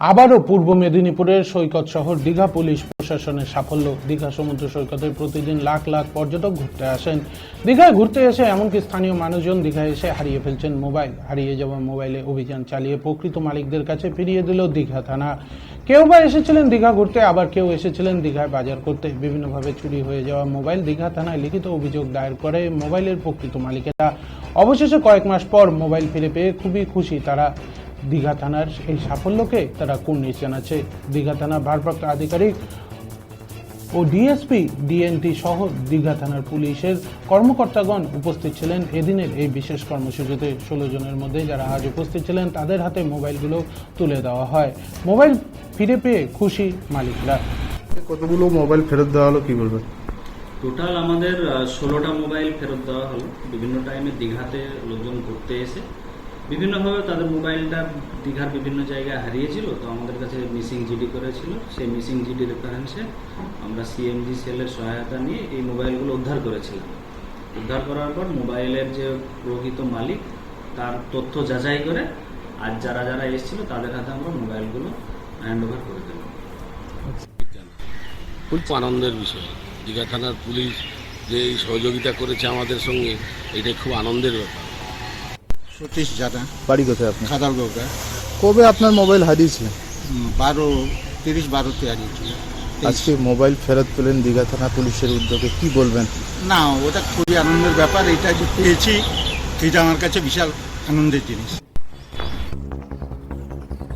আবারও পূর্ব মেদিনীপুরের সৈকত শহর দীঘা পুলিশ প্রশাসনের সাফল্য। দীঘা সমুদ্র সৈকতে প্রতিদিন লাখ লাখ পর্যটক ঘুরতে আসেন। দীঘায় ঘুরতে এসে এমনকি স্থানীয় মানুষজন দীঘায় এসে হারিয়ে ফেলছেন মোবাইল। হারিয়ে যাওয়া মোবাইলে অভিযান চালিয়ে প্রকৃত মালিকদের কাছে ফিরিয়ে দিল দীঘা থানা। কেউ বা এসেছিলেন দীঘা ঘুরতে, আবার কেউ এসেছিলেন দীঘায় বাজার করতে। বিভিন্নভাবে চুরি হয়ে যাওয়া মোবাইল দীঘা থানায় লিখিত অভিযোগ দায়ের করে মোবাইলের প্রকৃত মালিকেরা। অবশেষে কয়েক মাস পর মোবাইল ফিরে পেয়ে খুবই খুশি তারা। দীঘা থানার এই সাফল্যকে তারা কুর্নিশ জানাচ্ছে? দীঘা থানার ভারপ্রাপ্ত আধিকারিক ও ডিএসপি ডিএনটি সহ দীঘা থানার পুলিশের কর্মকর্তাগণ উপস্থিত ছিলেন এদিনের এই বিশেষ কর্মসূচিতে। ষোলো জনের মধ্যে যারা আজ উপস্থিত ছিলেন তাদের হাতে মোবাইলগুলো তুলে দেওয়া হয়। মোবাইল ফিরে পেয়ে খুশি মালিকরা। কতগুলো মোবাইল ফেরত দেওয়া হলো কি বলবেন? টোটাল আমাদের ষোলোটা মোবাইল ফেরত দেওয়া হলো। বিভিন্ন টাইমে দীঘাতে লোকজন ঘুরতে এসে বিভিন্নভাবে তাদের মোবাইলটা দীঘার বিভিন্ন জায়গায় হারিয়েছিল, তো আমাদের কাছে মিসিং জিডি করেছিল। সেই মিসিং জিডি রেফারেন্সে আমরা সিএমজি সেলের সহায়তা নিয়ে এই মোবাইলগুলো উদ্ধার করেছিলাম। উদ্ধার করার পর মোবাইলের যে প্রকৃত মালিক, তার তথ্য যাচাই করে আজ যারা যারা এসেছিল, তাদের হাতে আমরা মোবাইলগুলো হ্যান্ড ওভার করে দিলাম। খুব আনন্দের বিষয়। দীঘা থানার পুলিশ যে সহযোগিতা করেছে আমাদের সঙ্গে, এটা খুব আনন্দের ব্যাপার। সতীশ জানা বাড়ি কোথায় আপনি খাদালগৌকা কবে আপনার মোবাইল হারিয়েছে বারো তিরিশ বারোতে হারিয়েছিল। আজকে মোবাইল ফেরত পেলেন দীঘা থানা পুলিশের উদ্যোগে কি বলবেন? না ওটা খুবই আনন্দের ব্যাপার এটা যে পেয়েছি এটা আমার কাছে বিশাল আনন্দের জিনিস।